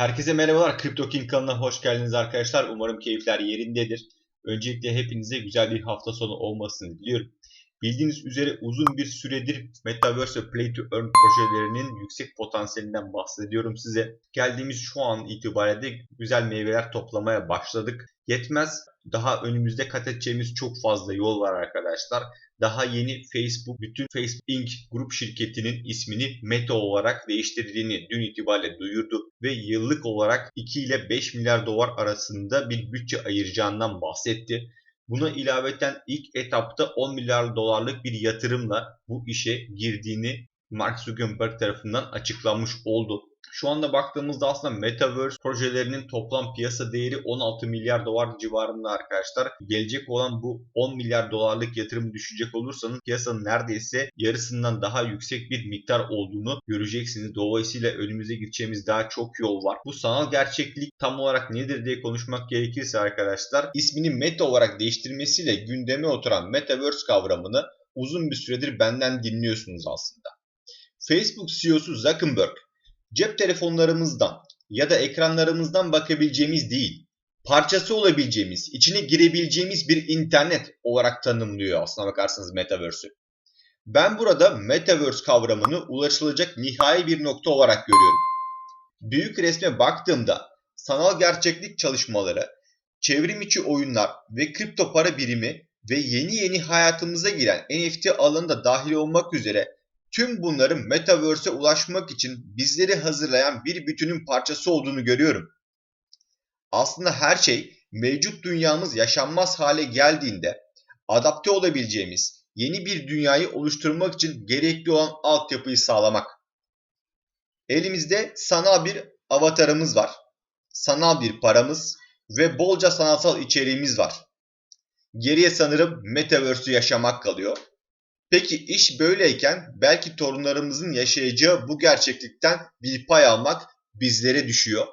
Herkese merhabalar. Crypto King kanalına hoş geldiniz arkadaşlar. Umarım keyifler yerindedir. Öncelikle hepinize güzel bir hafta sonu olmasını diliyorum. Bildiğiniz üzere uzun bir süredir Metaverse ve Play to Earn projelerinin yüksek potansiyelinden bahsediyorum size. Geldiğimiz şu an itibariyle güzel meyveler toplamaya başladık. Yetmez daha önümüzde kat edeceğimiz çok fazla yol var arkadaşlar. Daha yeni Facebook, bütün Facebook Inc. grup şirketinin ismini Meta olarak değiştirdiğini dün itibariyle duyurdu ve yıllık olarak 2 ile 5 milyar dolar arasında bir bütçe ayıracağından bahsetti. Buna ilaveten ilk etapta 10 milyar dolarlık bir yatırımla bu işe girdiğini Mark Zuckerberg tarafından açıklanmış oldu. Şu anda baktığımızda aslında Metaverse projelerinin toplam piyasa değeri 16 milyar dolar civarında arkadaşlar. Gelecek olan bu 10 milyar dolarlık yatırım düşecek olursanız piyasanın neredeyse yarısından daha yüksek bir miktar olduğunu göreceksiniz. Dolayısıyla önümüze gideceğimiz daha çok yol var. Bu sanal gerçeklik tam olarak nedir diye konuşmak gerekirse arkadaşlar ismini Meta olarak değiştirmesiyle gündeme oturan Metaverse kavramını uzun bir süredir benden dinliyorsunuz aslında. Facebook CEO'su Zuckerberg cep telefonlarımızdan ya da ekranlarımızdan bakabileceğimiz değil, parçası olabileceğimiz, içine girebileceğimiz bir internet olarak tanımlıyor aslına bakarsanız Metaverse'ü. Ben burada Metaverse kavramını ulaşılacak nihai bir nokta olarak görüyorum. Büyük resme baktığımda sanal gerçeklik çalışmaları, çevrim içi oyunlar ve kripto para birimi ve yeni yeni hayatımıza giren NFT alanında dahil olmak üzere tüm bunların Metaverse'e ulaşmak için bizleri hazırlayan bir bütünün parçası olduğunu görüyorum. Aslında her şey mevcut dünyamız yaşanmaz hale geldiğinde adapte olabileceğimiz yeni bir dünyayı oluşturmak için gerekli olan altyapıyı sağlamak. Elimizde sanal bir avatarımız var. Sanal bir paramız ve bolca sanatsal içeriğimiz var. Geriye sanırım Metaverse'ü yaşamak kalıyor. Peki iş böyleyken belki torunlarımızın yaşayacağı bu gerçeklikten bir pay almak bizlere düşüyor.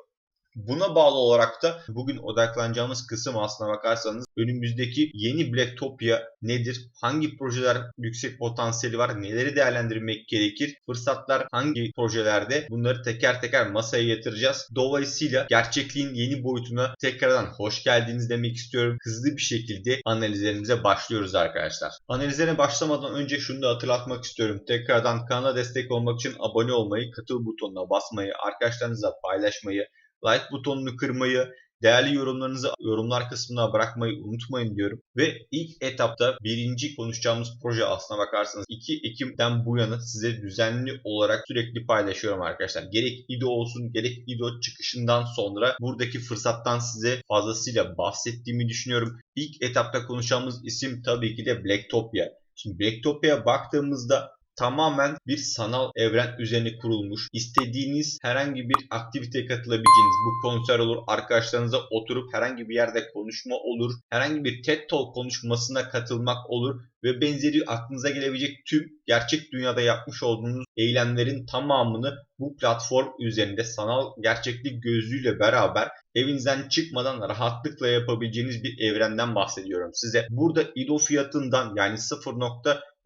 Buna bağlı olarak da bugün odaklanacağımız kısım aslına bakarsanız önümüzdeki yeni Blacktopia nedir? Hangi projeler yüksek potansiyeli var? Neleri değerlendirmek gerekir? Fırsatlar hangi projelerde? Bunları teker teker masaya yatıracağız. Dolayısıyla gerçekliğin yeni boyutuna tekrardan hoş geldiniz demek istiyorum. Hızlı bir şekilde analizlerimize başlıyoruz arkadaşlar. Analizlere başlamadan önce şunu da hatırlatmak istiyorum. Tekrardan kanala destek olmak için abone olmayı, katıl butonuna basmayı, arkadaşlarınızla paylaşmayı, like butonunu kırmayı, değerli yorumlarınızı yorumlar kısmına bırakmayı unutmayın diyorum. Ve ilk etapta birinci konuşacağımız proje aslına bakarsanız 2 Ekim'den bu yana size düzenli olarak sürekli paylaşıyorum arkadaşlar. Gerek IDO olsun gerek IDO çıkışından sonra buradaki fırsattan size fazlasıyla bahsettiğimi düşünüyorum. İlk etapta konuşacağımız isim tabii ki de Blacktopia. Şimdi Blacktopia'ya baktığımızda tamamen bir sanal evren üzerine kurulmuş. İstediğiniz herhangi bir aktiviteye katılabileceğiniz bu konser olur, arkadaşlarınıza oturup herhangi bir yerde konuşma olur, herhangi bir TED Talk konuşmasına katılmak olur ve benzeri aklınıza gelebilecek tüm gerçek dünyada yapmış olduğunuz eylemlerin tamamını bu platform üzerinde sanal gerçeklik gözlüğüyle beraber evinizden çıkmadan rahatlıkla yapabileceğiniz bir evrenden bahsediyorum size. Burada IDO fiyatından yani 0.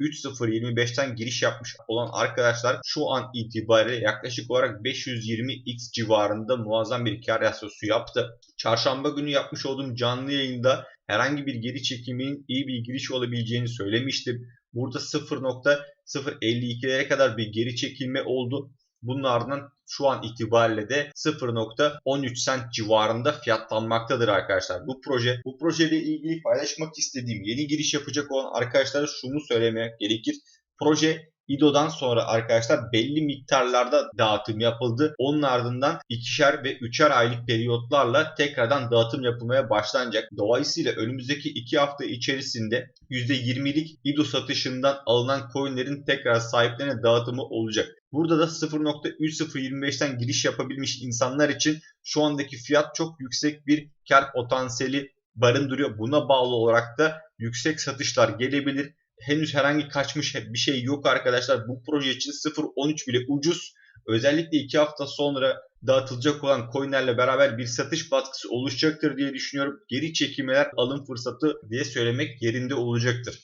3025'ten giriş yapmış olan arkadaşlar şu an itibariyle yaklaşık olarak 520x civarında muazzam bir kar rasyosu yaptı. Çarşamba günü yapmış olduğum canlı yayında herhangi bir geri çekiminin iyi bir giriş olabileceğini söylemiştim. Burada 0.052'lere kadar bir geri çekilme oldu. Bunun ardından şu an itibariyle de 0.13 cent civarında fiyatlanmaktadır arkadaşlar. Bu proje, bu projeyle ilgili paylaşmak istediğim yeni giriş yapacak olan arkadaşlara şunu söylemek gerekir. Proje İDO'dan sonra arkadaşlar belli miktarlarda dağıtım yapıldı. Onun ardından ikişer ve üçer aylık periyotlarla tekrardan dağıtım yapılmaya başlanacak. Dolayısıyla önümüzdeki iki hafta içerisinde %20'lik İDO satışından alınan coinlerin tekrar sahiplerine dağıtımı olacak. Burada da 0.3025'ten giriş yapabilmiş insanlar için şu andaki fiyat çok yüksek bir kar potansiyeli barındırıyor. Buna bağlı olarak da yüksek satışlar gelebilir henüz herhangi kaçmış bir şey yok arkadaşlar. Bu proje için 0.13 bile ucuz. Özellikle 2 hafta sonra dağıtılacak olan coinlerle beraber bir satış baskısı oluşacaktır diye düşünüyorum. Geri çekilmeler alım fırsatı diye söylemek yerinde olacaktır.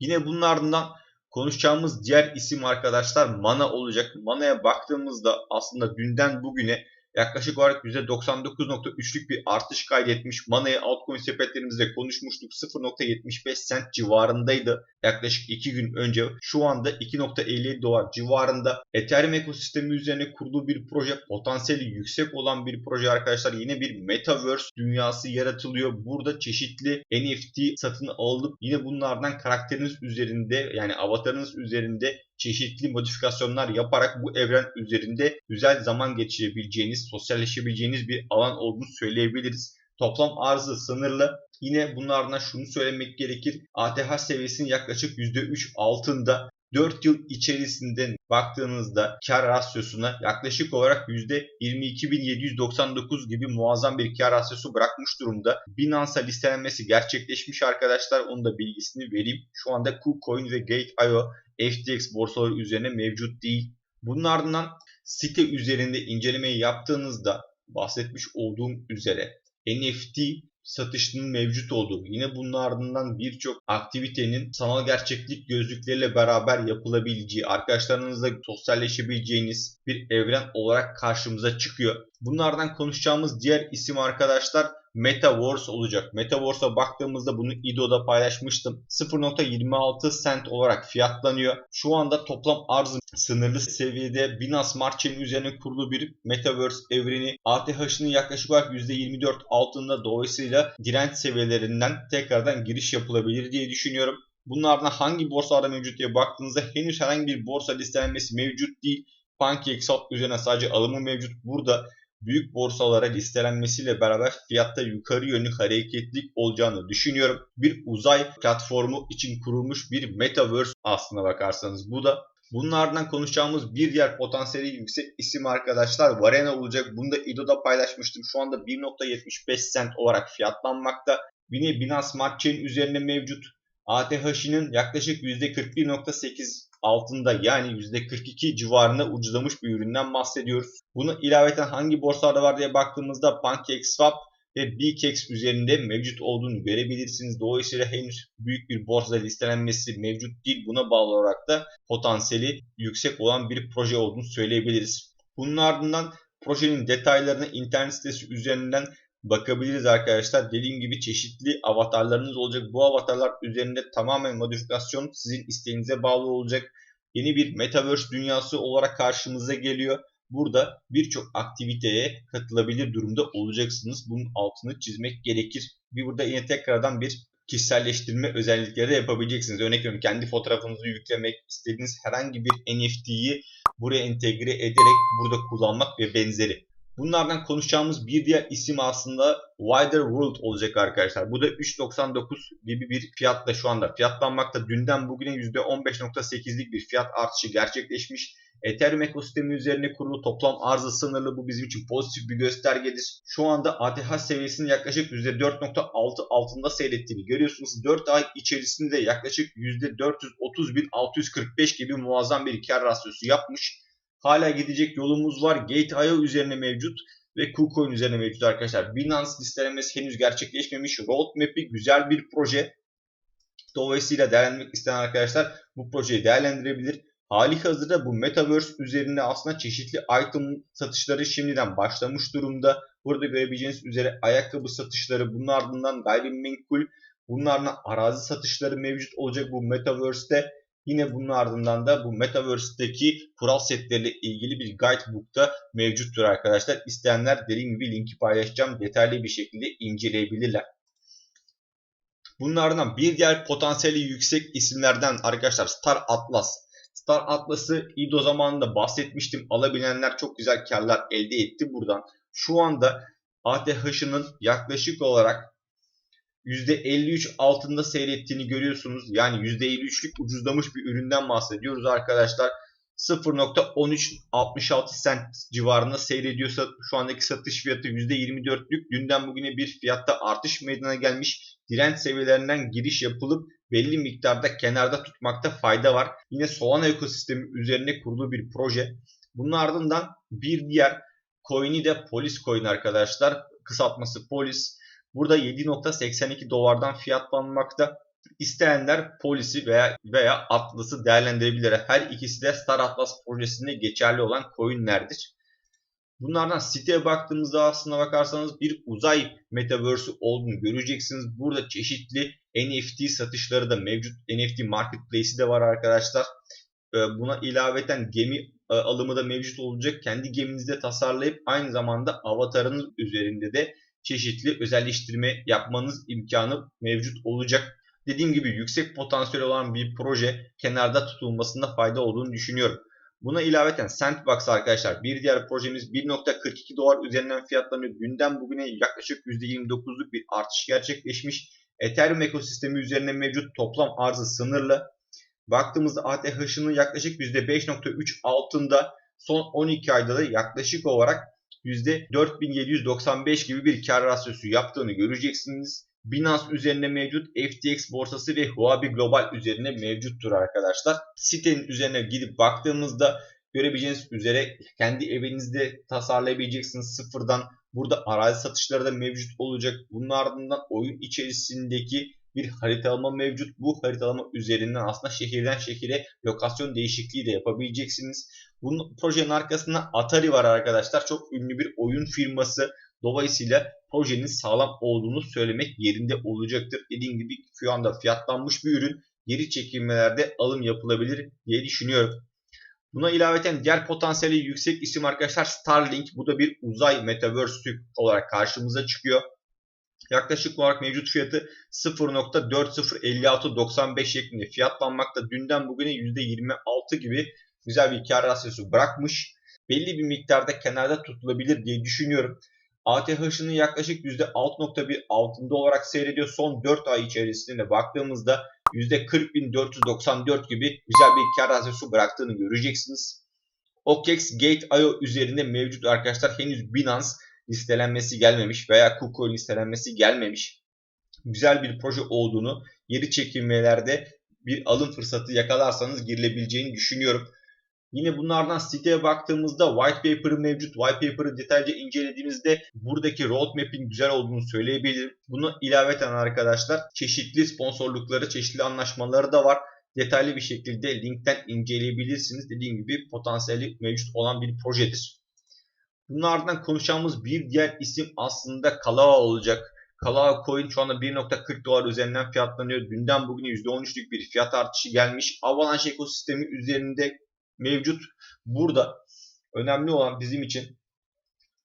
Yine bunun ardından konuşacağımız diğer isim arkadaşlar Mana olacak. Mana'ya baktığımızda aslında dünden bugüne yaklaşık olarak %99.3'lük bir artış kaydetmiş. Mana'yı altcoin sepetlerimizde konuşmuştuk. 0.75 cent civarındaydı yaklaşık 2 gün önce. Şu anda 2.57 dolar civarında. Ethereum ekosistemi üzerine kurduğu bir proje. Potansiyeli yüksek olan bir proje arkadaşlar. Yine bir metaverse dünyası yaratılıyor. Burada çeşitli NFT satın alıp yine bunlardan karakteriniz üzerinde yani avatarınız üzerinde çeşitli modifikasyonlar yaparak bu evren üzerinde güzel zaman geçirebileceğiniz, sosyalleşebileceğiniz bir alan olduğunu söyleyebiliriz. Toplam arzı sınırlı. Yine bunlardan şunu söylemek gerekir. ATH seviyesinin yaklaşık %3 altında 4 yıl içerisinde baktığınızda kar rasyosuna yaklaşık olarak %22.799 gibi muazzam bir kar rasyosu bırakmış durumda. Binance'a listelenmesi gerçekleşmiş arkadaşlar. Onun da bilgisini vereyim. Şu anda KuCoin ve Gate.io FTX borsaları üzerine mevcut değil. Bunun ardından site üzerinde incelemeyi yaptığınızda bahsetmiş olduğum üzere NFT satışının mevcut olduğu, yine bunun ardından birçok aktivitenin sanal gerçeklik gözlükleriyle beraber yapılabileceği, arkadaşlarınızla sosyalleşebileceğiniz bir evren olarak karşımıza çıkıyor. Bunlardan konuşacağımız diğer isim arkadaşlar Metaverse olacak. Metaverse'a baktığımızda bunu IDO'da paylaşmıştım. 0.26 cent olarak fiyatlanıyor. Şu anda toplam arzı sınırlı seviyede Binance Smart Chain üzerine kurulu bir Metaverse evreni ATH'ının yaklaşık olarak %24 altında dolayısıyla direnç seviyelerinden tekrardan giriş yapılabilir diye düşünüyorum. Bunlardan hangi borsalarda mevcut diye baktığınızda henüz herhangi bir borsa listelenmesi mevcut değil. PancakeSwap üzerine sadece alımı mevcut. Burada büyük borsalara listelenmesiyle beraber fiyatta yukarı yönlü hareketlik olacağını düşünüyorum. Bir uzay platformu için kurulmuş bir metaverse aslına bakarsanız bu da. Bunlardan konuşacağımız bir diğer potansiyeli yüksek isim arkadaşlar Varena olacak. Bunu da İdo'da paylaşmıştım. Şu anda 1.75 cent olarak fiyatlanmakta. Yine Binance Smart Chain üzerinde mevcut. ATH'nin yaklaşık %41.8 altında yani %42 civarında ucuzlamış bir üründen bahsediyoruz. Bunu ilaveten hangi borsalarda var diye baktığımızda PancakeSwap ve BKEX üzerinde mevcut olduğunu görebilirsiniz. Dolayısıyla henüz büyük bir borsada listelenmesi mevcut değil. Buna bağlı olarak da potansiyeli yüksek olan bir proje olduğunu söyleyebiliriz. Bunun ardından projenin detaylarını internet sitesi üzerinden bakabiliriz arkadaşlar. Dediğim gibi çeşitli avatarlarınız olacak. Bu avatarlar üzerinde tamamen modifikasyon sizin isteğinize bağlı olacak. Yeni bir metaverse dünyası olarak karşımıza geliyor. Burada birçok aktiviteye katılabilir durumda olacaksınız. Bunun altını çizmek gerekir. Bir burada yine tekrardan bir kişiselleştirme özellikleri de yapabileceksiniz. Örnek veriyorum kendi fotoğrafınızı yüklemek istediğiniz herhangi bir NFT'yi buraya entegre ederek burada kullanmak ve benzeri. Bunlardan konuşacağımız bir diğer isim aslında Wider World olacak arkadaşlar. Bu da 3.99 gibi bir fiyatla şu anda fiyatlanmakta. Dünden bugüne %15.8'lik bir fiyat artışı gerçekleşmiş. Ethereum ekosistemi üzerine kurulu toplam arzı sınırlı bu bizim için pozitif bir göstergedir. Şu anda ATH seviyesinin yaklaşık %4.6 altında seyrettiğini görüyorsunuz. 4 ay içerisinde yaklaşık %430.645 gibi muazzam bir kar rasyosu yapmış. Hala gidecek yolumuz var. Gate.io üzerine mevcut ve KuCoin üzerine mevcut arkadaşlar. Binance listelemesi henüz gerçekleşmemiş. Roadmap'i güzel bir proje. Dolayısıyla değerlendirmek isteyen arkadaşlar bu projeyi değerlendirebilir. Hali hazırda bu Metaverse üzerinde aslında çeşitli item satışları şimdiden başlamış durumda. Burada görebileceğiniz üzere ayakkabı satışları, bunun ardından gayrimenkul, bunlarla arazi satışları mevcut olacak bu Metaverse'te. Yine bunun ardından da bu Metaverse'deki kural setleriyle ilgili bir guidebook'ta mevcuttur arkadaşlar. İsteyenler dediğim gibi linki paylaşacağım. Detaylı bir şekilde inceleyebilirler. Bunlardan bir diğer potansiyeli yüksek isimlerden arkadaşlar Star Atlas. Star Atlas'ı İdo zamanında bahsetmiştim. Alabilenler çok güzel karlar elde etti buradan. Şu anda ATH'ının yaklaşık olarak %53 altında seyrettiğini görüyorsunuz. Yani %53'lük ucuzlamış bir üründen bahsediyoruz arkadaşlar. 0.1366 cent civarında seyrediyorsa şu andaki satış fiyatı %24'lük. Dünden bugüne bir fiyatta artış meydana gelmiş. Direnç seviyelerinden giriş yapılıp belli miktarda kenarda tutmakta fayda var. Yine Solana ekosistemi üzerine kurulu bir proje. Bunun ardından bir diğer coin'i de Polis coin arkadaşlar. Kısaltması Polis. Burada 7.82 dolardan fiyatlanmakta. İsteyenler polisi veya veya Atlas'ı değerlendirebilir. Her ikisi de Star Atlas projesinde geçerli olan coinlerdir. Bunlardan siteye baktığımızda aslında bakarsanız bir uzay metaverse'ü olduğunu göreceksiniz. Burada çeşitli NFT satışları da mevcut. NFT marketplace'i de var arkadaşlar. Ee, buna ilaveten gemi e, alımı da mevcut olacak. Kendi geminizde tasarlayıp aynı zamanda avatarınız üzerinde de çeşitli özelleştirme yapmanız imkanı mevcut olacak. Dediğim gibi yüksek potansiyel olan bir proje kenarda tutulmasında fayda olduğunu düşünüyorum. Buna ilaveten Sandbox arkadaşlar bir diğer projemiz 1.42 dolar üzerinden fiyatlanıyor. Dünden bugüne yaklaşık %29'luk bir artış gerçekleşmiş. Ethereum ekosistemi üzerine mevcut toplam arzı sınırlı. Baktığımızda ATH'ının yaklaşık %5.3 altında son 12 ayda da yaklaşık olarak %4795 gibi bir kar rasyosu yaptığını göreceksiniz. Binance üzerinde mevcut, FTX borsası ve Huobi Global üzerine mevcuttur arkadaşlar. Sitenin üzerine gidip baktığımızda görebileceğiniz üzere kendi evinizde tasarlayabileceksiniz sıfırdan. Burada arazi satışları da mevcut olacak. Bunun ardından oyun içerisindeki bir haritalama mevcut. Bu haritalama üzerinden aslında şehirden şehire lokasyon değişikliği de yapabileceksiniz. Bunun projenin arkasında Atari var arkadaşlar. Çok ünlü bir oyun firması. Dolayısıyla projenin sağlam olduğunu söylemek yerinde olacaktır. Dediğim gibi şu anda fiyatlanmış bir ürün. Geri çekilmelerde alım yapılabilir diye düşünüyorum. Buna ilaveten diğer potansiyeli yüksek isim arkadaşlar Starlink. Bu da bir uzay metaverse olarak karşımıza çıkıyor. Yaklaşık olarak mevcut fiyatı 0.405695 şeklinde fiyatlanmakta. Dünden bugüne %26 gibi güzel bir kar rasyosu bırakmış. Belli bir miktarda kenarda tutulabilir diye düşünüyorum. ATH'ının yaklaşık %6.1 altında olarak seyrediyor. Son 4 ay içerisinde baktığımızda %40.494 gibi güzel bir kar rasyosu bıraktığını göreceksiniz. OKEX Gate.io üzerinde mevcut arkadaşlar henüz Binance listelenmesi gelmemiş veya KuCoin listelenmesi gelmemiş. Güzel bir proje olduğunu geri çekilmelerde bir alım fırsatı yakalarsanız girilebileceğini düşünüyorum. Yine bunlardan siteye baktığımızda white paper mevcut. White paper'ı detaylıca incelediğimizde buradaki roadmap'in güzel olduğunu söyleyebilirim. Bunu ilaveten arkadaşlar çeşitli sponsorlukları, çeşitli anlaşmaları da var. Detaylı bir şekilde linkten inceleyebilirsiniz. Dediğim gibi potansiyeli mevcut olan bir projedir. Bunlardan konuşacağımız bir diğer isim aslında Kalava olacak. Kalava Coin şu anda 1.40 dolar üzerinden fiyatlanıyor. Dünden bugüne %13'lük bir fiyat artışı gelmiş. Avalanche ekosistemi üzerinde mevcut. Burada önemli olan bizim için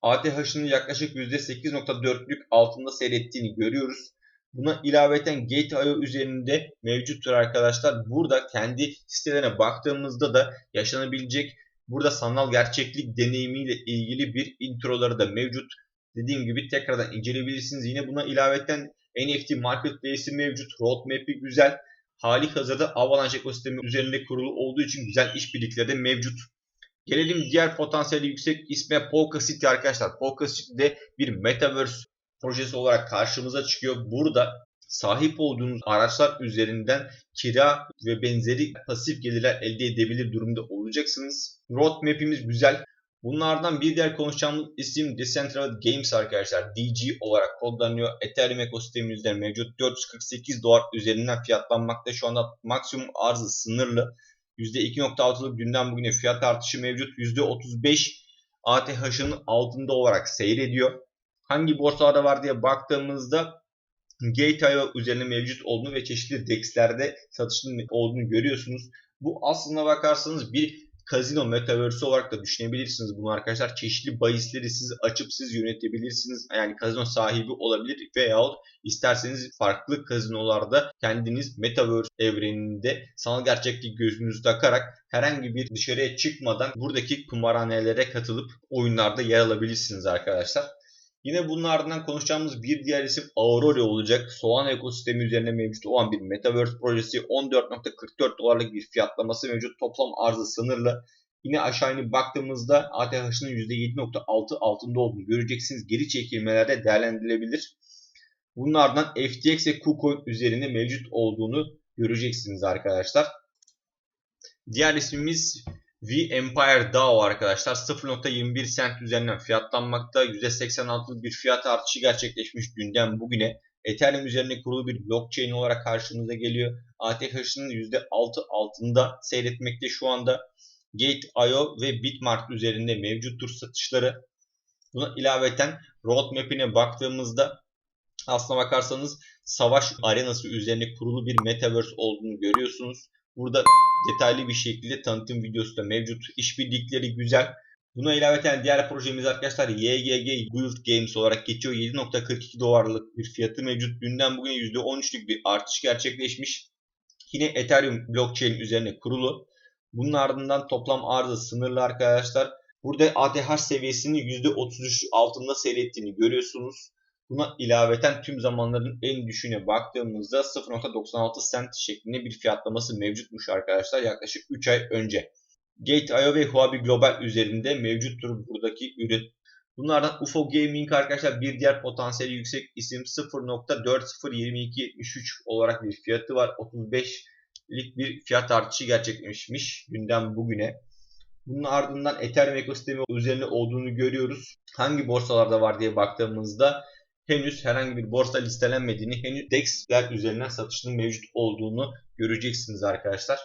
ATH'ının yaklaşık %8.4'lük altında seyrettiğini görüyoruz. Buna ilaveten Gate.io üzerinde mevcuttur arkadaşlar. Burada kendi sitelerine baktığımızda da yaşanabilecek burada sanal gerçeklik deneyimiyle ilgili bir introları da mevcut. Dediğim gibi tekrardan inceleyebilirsiniz. Yine buna ilaveten NFT marketplace'i mevcut. Roadmap'i güzel hali hazırda Avalanche ekosistemi üzerinde kurulu olduğu için güzel işbirlikleri de mevcut. Gelelim diğer potansiyeli yüksek isme Polka City arkadaşlar. Polka de bir Metaverse projesi olarak karşımıza çıkıyor. Burada sahip olduğunuz araçlar üzerinden kira ve benzeri pasif gelirler elde edebilir durumda olacaksınız. Roadmap'imiz güzel. Bunlardan bir diğer konuşacağımız isim Decentraland Games arkadaşlar. DG olarak kodlanıyor. Ethereum ekosistemimizde mevcut. 448 dolar üzerinden fiyatlanmakta. Şu anda maksimum arzı sınırlı. %2.6'lık günden bugüne fiyat artışı mevcut. %35 ATH'ın altında olarak seyrediyor. Hangi borsalarda var diye baktığımızda Gate.io üzerine mevcut olduğunu ve çeşitli DEX'lerde satışın olduğunu görüyorsunuz. Bu aslında bakarsanız bir Kazino Metaverse olarak da düşünebilirsiniz bunu arkadaşlar. Çeşitli bahisleri siz açıp siz yönetebilirsiniz. Yani kazino sahibi olabilir veyahut isterseniz farklı kazinolarda kendiniz Metaverse evreninde sanal gerçeklik gözünüzü takarak herhangi bir dışarıya çıkmadan buradaki kumarhanelere katılıp oyunlarda yer alabilirsiniz arkadaşlar. Yine bunlardan konuşacağımız bir diğer isim Aurora olacak. Soğan ekosistemi üzerine mevcut olan bir Metaverse projesi 14.44 dolarlık bir fiyatlaması mevcut. Toplam arzı sınırlı. Yine aşağı inip baktığımızda ATH'ının %7.6 altında olduğunu göreceksiniz. Geri çekilmelerde değerlendirilebilir. Bunlardan FTX ve KuCoin üzerinde mevcut olduğunu göreceksiniz arkadaşlar. Diğer ismimiz V Empire DAO arkadaşlar 0.21 cent üzerinden fiyatlanmakta. %86'lık bir fiyat artışı gerçekleşmiş dünden bugüne. Ethereum üzerine kurulu bir blockchain olarak karşımıza geliyor. ATH'ının %6 altında seyretmekte şu anda. Gate.io ve Bitmart üzerinde mevcuttur satışları. Buna ilaveten roadmap'ine baktığımızda aslına bakarsanız savaş arenası üzerine kurulu bir metaverse olduğunu görüyorsunuz. Burada detaylı bir şekilde tanıtım videosu da mevcut. İşbirlikleri güzel. Buna ilaveten diğer projemiz arkadaşlar YGG Guild Games olarak geçiyor. 7.42 dolarlık bir fiyatı mevcut. Dünden bugüne %13'lük bir artış gerçekleşmiş. Yine Ethereum blockchain üzerine kurulu. Bunun ardından toplam arzı sınırlı arkadaşlar. Burada ATH seviyesinin %33 altında seyrettiğini görüyorsunuz. Buna ilaveten tüm zamanların en düşüğüne baktığımızda 0.96 cent şeklinde bir fiyatlaması mevcutmuş arkadaşlar yaklaşık 3 ay önce. Gate.io ve Huobi Global üzerinde mevcuttur buradaki ürün. Bunlardan UFO Gaming arkadaşlar bir diğer potansiyeli yüksek isim 0.402273 olarak bir fiyatı var. 35'lik bir fiyat artışı gerçekleşmiş günden bugüne. Bunun ardından Ethereum ekosistemi üzerine olduğunu görüyoruz. Hangi borsalarda var diye baktığımızda henüz herhangi bir borsa listelenmediğini, henüz DEX'ler üzerinden satışının mevcut olduğunu göreceksiniz arkadaşlar.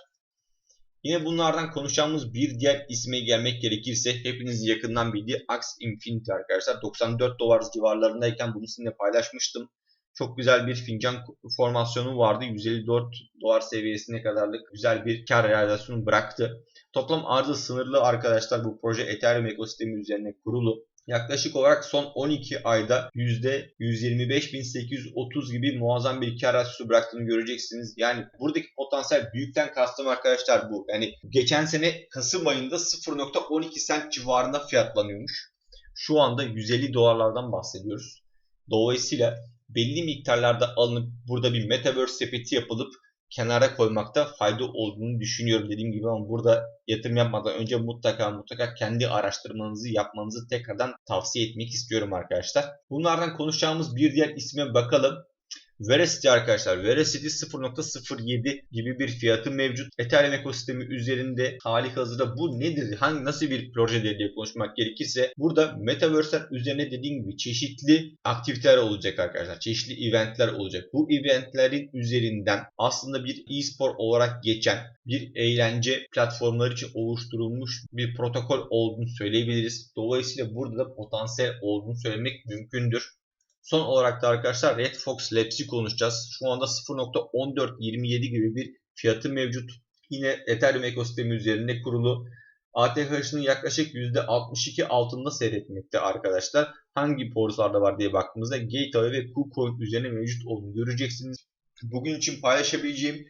Yine bunlardan konuşacağımız bir diğer isme gelmek gerekirse hepiniz yakından bildiği Ax Infinity arkadaşlar. 94 dolar civarlarındayken bunu sizinle paylaşmıştım. Çok güzel bir fincan formasyonu vardı. 154 dolar seviyesine kadarlık güzel bir kar realizasyonu bıraktı. Toplam arzı sınırlı arkadaşlar bu proje Ethereum ekosistemi üzerine kurulu. Yaklaşık olarak son 12 ayda %125.830 gibi muazzam bir kar rasyosu bıraktığını göreceksiniz. Yani buradaki potansiyel büyükten kastım arkadaşlar bu. Yani geçen sene Kasım ayında 0.12 cent civarında fiyatlanıyormuş. Şu anda 150 dolarlardan bahsediyoruz. Dolayısıyla belli miktarlarda alınıp burada bir metaverse sepeti yapılıp kenara koymakta fayda olduğunu düşünüyorum dediğim gibi ama burada yatırım yapmadan önce mutlaka mutlaka kendi araştırmanızı yapmanızı tekrardan tavsiye etmek istiyorum arkadaşlar. Bunlardan konuşacağımız bir diğer isme bakalım. Veracity arkadaşlar. Veracity 0.07 gibi bir fiyatı mevcut. Ethereum ekosistemi üzerinde hali hazırda bu nedir? Hangi nasıl bir proje diye konuşmak gerekirse burada Metaverse'ler üzerine dediğim gibi çeşitli aktiviteler olacak arkadaşlar. Çeşitli eventler olacak. Bu eventlerin üzerinden aslında bir e-spor olarak geçen bir eğlence platformları için oluşturulmuş bir protokol olduğunu söyleyebiliriz. Dolayısıyla burada da potansiyel olduğunu söylemek mümkündür. Son olarak da arkadaşlar Red Fox Labs'i konuşacağız. Şu anda 0.1427 gibi bir fiyatı mevcut. Yine Ethereum ekosistemi üzerinde kurulu. ATH'ının yaklaşık %62 altında seyretmekte arkadaşlar. Hangi borsalarda var diye baktığımızda Gateway ve KuCoin üzerine mevcut olduğunu göreceksiniz. Bugün için paylaşabileceğim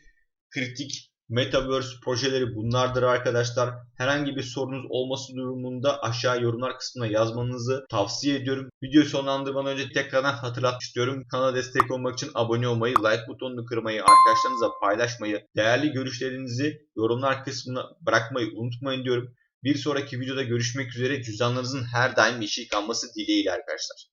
kritik Metaverse projeleri bunlardır arkadaşlar. Herhangi bir sorunuz olması durumunda aşağı yorumlar kısmına yazmanızı tavsiye ediyorum. Videoyu sonlandırmadan önce tekrardan hatırlatmak istiyorum. Kanala destek olmak için abone olmayı, like butonunu kırmayı, arkadaşlarınızla paylaşmayı, değerli görüşlerinizi yorumlar kısmına bırakmayı unutmayın diyorum. Bir sonraki videoda görüşmek üzere. Cüzdanlarınızın her daim yeşil kalması dileğiyle arkadaşlar.